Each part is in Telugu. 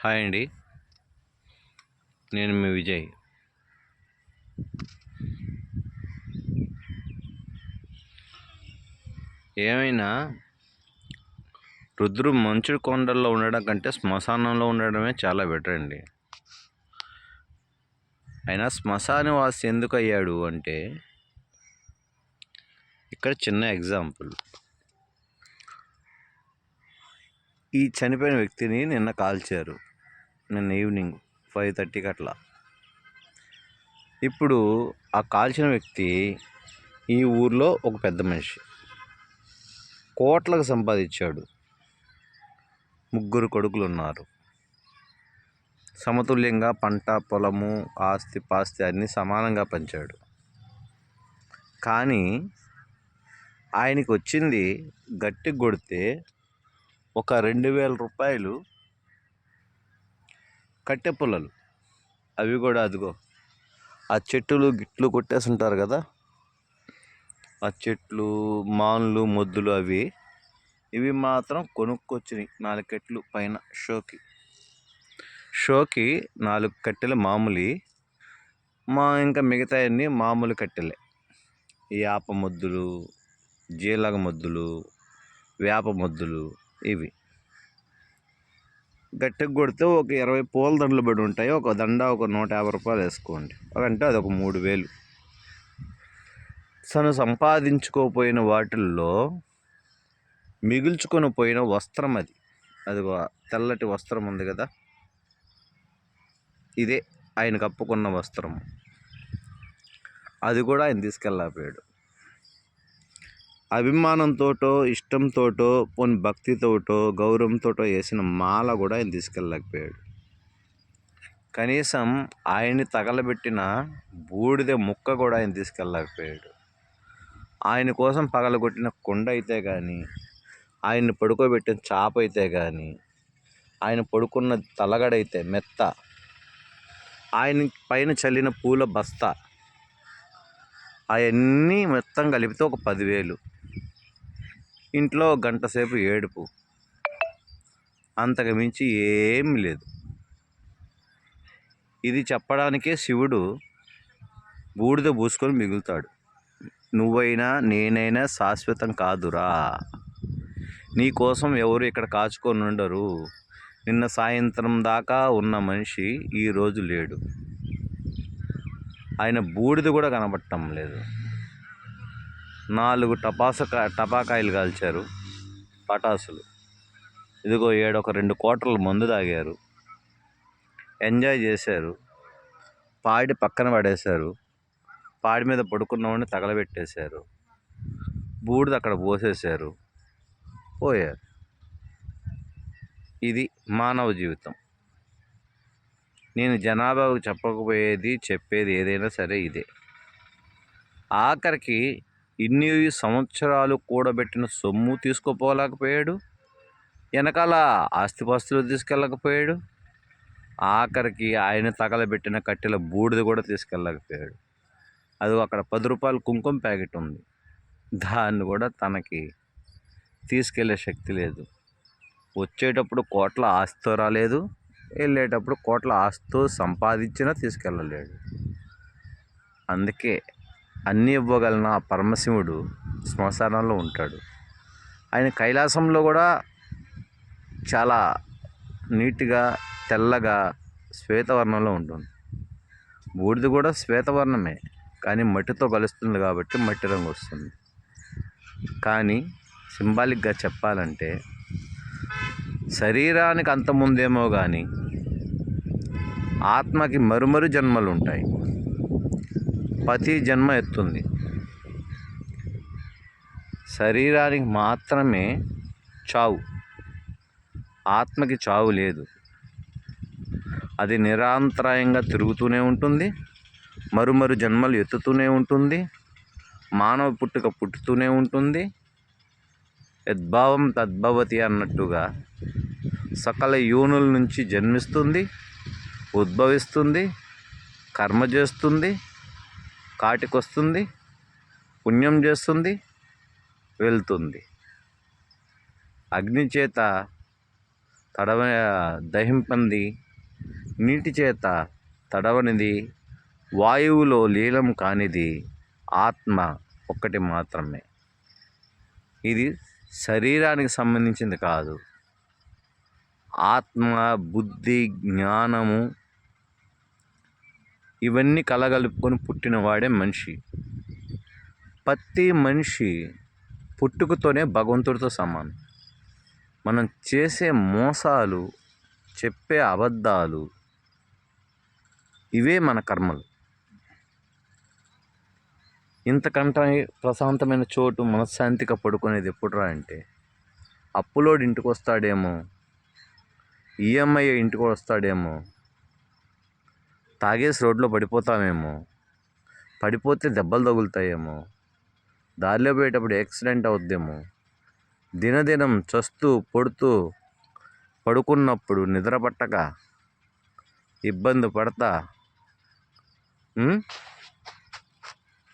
హాయ్ అండి. నేను మీ విజయ్. ఏమైనా రుద్రు మంచు కొండల్లో ఉండడం కంటే శ్మశానంలో ఉండడమే చాలా బెటర్ అండి. అయినా శ్మశానవాసి ఎందుకు అయ్యాడు అంటే ఇక్కడ చిన్న ఎగ్జాంపుల్. ఈ చనిపోయిన వ్యక్తిని నిన్న కాల్చారు. నిన్న ఈవినింగ్ ఫైవ్ థర్టీకి అట్లా. ఇప్పుడు ఆ కాల్చిన వ్యక్తి ఈ ఊర్లో ఒక పెద్ద మనిషి. కోట్లకు సంపాదించాడు. ముగ్గురు కొడుకులు ఉన్నారు. సమతుల్యంగా పంట పొలము ఆస్తి పాస్తి అన్నీ సమానంగా పంచాడు. కానీ ఆయనకు వచ్చింది గట్టి కొడితే ఒక రెండు వేల రూపాయలు కట్టె పుల్లలు. అవి కూడా అదిగో. ఆ చెట్టులు గిట్లు కొట్టేసి ఉంటారు కదా? ఆ చెట్లు మాన్లు మొద్దులు అవి. ఇవి మాత్రం కొనుక్కొచ్చినాయి నాలుగు కట్టెలు పైన షోకి. షోకి నాలుగు కట్టెలు మామూలు. మా ఇంకా మిగతా అన్ని మామూలు కట్టెలే. యాప మొద్దులు జీలగ మొద్దులు వేప మొద్దులు ఇవి. గట్టిగా కొడితే ఒక ఇరవై పూల దండలు పడి ఉంటాయి. ఒక దండ ఒక నూట యాభై రూపాయలు వేసుకోండి. అంటే అది ఒక మూడు వేలు. తను సంపాదించుకోపోయిన వాటిల్లో మిగుల్చుకొని పోయిన వస్త్రం అది. అది తెల్లటి వస్త్రం ఉంది కదా? ఇదే ఆయన కప్పుకున్న వస్త్రం అది కూడా ఆయన తీసుకెళ్ళకపోయాడు అభిమానంతోటో ఇష్టంతోటో పోని భక్తితోటో గౌరవంతోటో వేసిన మాల కూడా ఆయన తీసుకెళ్ళలేకపోయాడు. కనీసం ఆయన్ని తగలబెట్టిన బూడిద ముక్క కూడా ఆయన తీసుకెళ్ళలేకపోయాడు. ఆయన కోసం పగలగొట్టిన కుండ అయితే కానీ ఆయన్ని పడుకోబెట్టిన చాప అయితే కానీ ఆయన పడుకున్న తలగడైతే మెత్త ఆయన పైన చల్లిన పూల బస్తా అవన్నీ మొత్తం కలిపితే ఒక పదివేలు. ఇంట్లో గంట సేపు ఏడుపు. అంతకు మించి ఏం లేదు. ఇది చెప్పడానికే శివుడు బూడిద పూసుకొని మిగులుతాడు. నువ్వైనా నేనైనా శాశ్వతం కాదురా. నీ కోసం ఎవరు ఇక్కడ కాచుకొని ఉండరు. నిన్న సాయంత్రం దాకా ఉన్న మనిషి ఈరోజు లేడు. ఆయన బూడిద కూడా కనపడటం లేదు. నాలుగు టపాస టపాకాయలు కాల్చారు. పటాసులు. ఇదిగో ఏడొక రెండు కోటర్లు మందు తాగారు. ఎంజాయ్ చేశారు. పాడి పక్కన పడేశారు. పాడి మీద పడుకున్నవాడిని తగలబెట్టేశారు. బూడిద అక్కడ పోసేశారు. పోయారు. ఇది మానవ జీవితం. నేను జనాభాకు చెప్పకపోయేది చెప్పేది ఏదైనా సరే ఇదే. ఆఖరికి ఇన్ని సంవత్సరాలు కూడబెట్టిన సొమ్ము తీసుకుపోలేకపోయాడు. వెనకాల ఆస్తిపాస్తులు తీసుకెళ్ళకపోయాడు. ఆఖరికి ఆయన తగలబెట్టిన కట్టెల బూడిద కూడా తీసుకెళ్ళకపోయాడు. అది అక్కడ పది రూపాయల కుంకుమ ప్యాకెట్ ఉంది. దాన్ని కూడా తనకి తీసుకెళ్ళే శక్తి లేదు. వచ్చేటప్పుడు కోట్ల ఆస్తితో రాలేదు. వెళ్ళేటప్పుడు కోట్ల ఆస్తితో సంపాదించినా తీసుకెళ్ళలేడు. అందుకే అన్నీ ఇవ్వగలన? ఆ పరమశివుడు శ్మశానంలో ఉంటాడు. ఆయన కైలాసంలో కూడా చాలా నీట్గా తెల్లగా శ్వేతవర్ణంలో ఉంటుంది. బూడిద కూడా శ్వేతవర్ణమే కానీ మట్టితో కలుస్తుంది కాబట్టి మట్టి రంగు వస్తుంది. కానీ సింబాలిక్గా చెప్పాలంటే శరీరానికి అంత ముందేమో కానీ ఆత్మకి మరుమరు జన్మలు ఉంటాయి. ప్రతి జన్మ ఎత్తుంది. శరీరానికి మాత్రమే చావు. ఆత్మకి చావు లేదు. అది నిరంతరాయంగా తిరుగుతూనే ఉంటుంది. మరుమరు జన్మలు ఎత్తుతూనే ఉంటుంది. మానవ పుట్టుక పుట్టుతూనే ఉంటుంది. యద్భావం తద్భవతి అన్నట్టుగా సకల యోనుల నుంచి జన్మిస్తుంది ఉద్భవిస్తుంది కర్మ చేస్తుంది కాటికొస్తుంది పుణ్యం చేస్తుంది వెళ్తుంది. అగ్ని చేత తడవ దహింపంది నీటి చేత తడవనిది వాయువులో లీలం కానిది ఆత్మ ఒక్కటి మాత్రమే. ఇది శరీరానికి సంబంధించింది కాదు. ఆత్మ బుద్ధి జ్ఞానము ఇవన్నీ కలగలుపుకొని పుట్టినవాడే మనిషి. ప్రతి మనిషి పుట్టుకతోనే భగవంతుడితో సమానం. మనం చేసే మోసాలు చెప్పే అబద్ధాలు ఇవే మన కర్మలు. ఇంతకంటే ప్రశాంతమైన చోటు మనశ్శాంతిగా పడుకునేది ఎప్పుడురా అంటే అప్పులోడు ఇంటికి వస్తాడేమో ఈఎంఐ ఇంటికి వస్తాడేమో తాగేసి రోడ్లో పడిపోతామేమో. పడిపోతే దెబ్బలు తగులుతాయేమో. దారిలో పోయేటప్పుడు యాక్సిడెంట్ అవుద్దేమో. దినదినం చస్తూ పొడుతూ పడుకున్నప్పుడు నిద్ర పట్టక ఇబ్బంది పడతా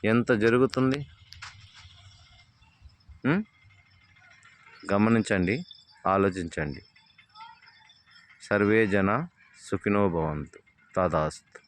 ఎంత జరుగుతుంది? గమనించండి ఆలోచించండి. సర్వే జన సుఖినో భవంతు. तदास्तु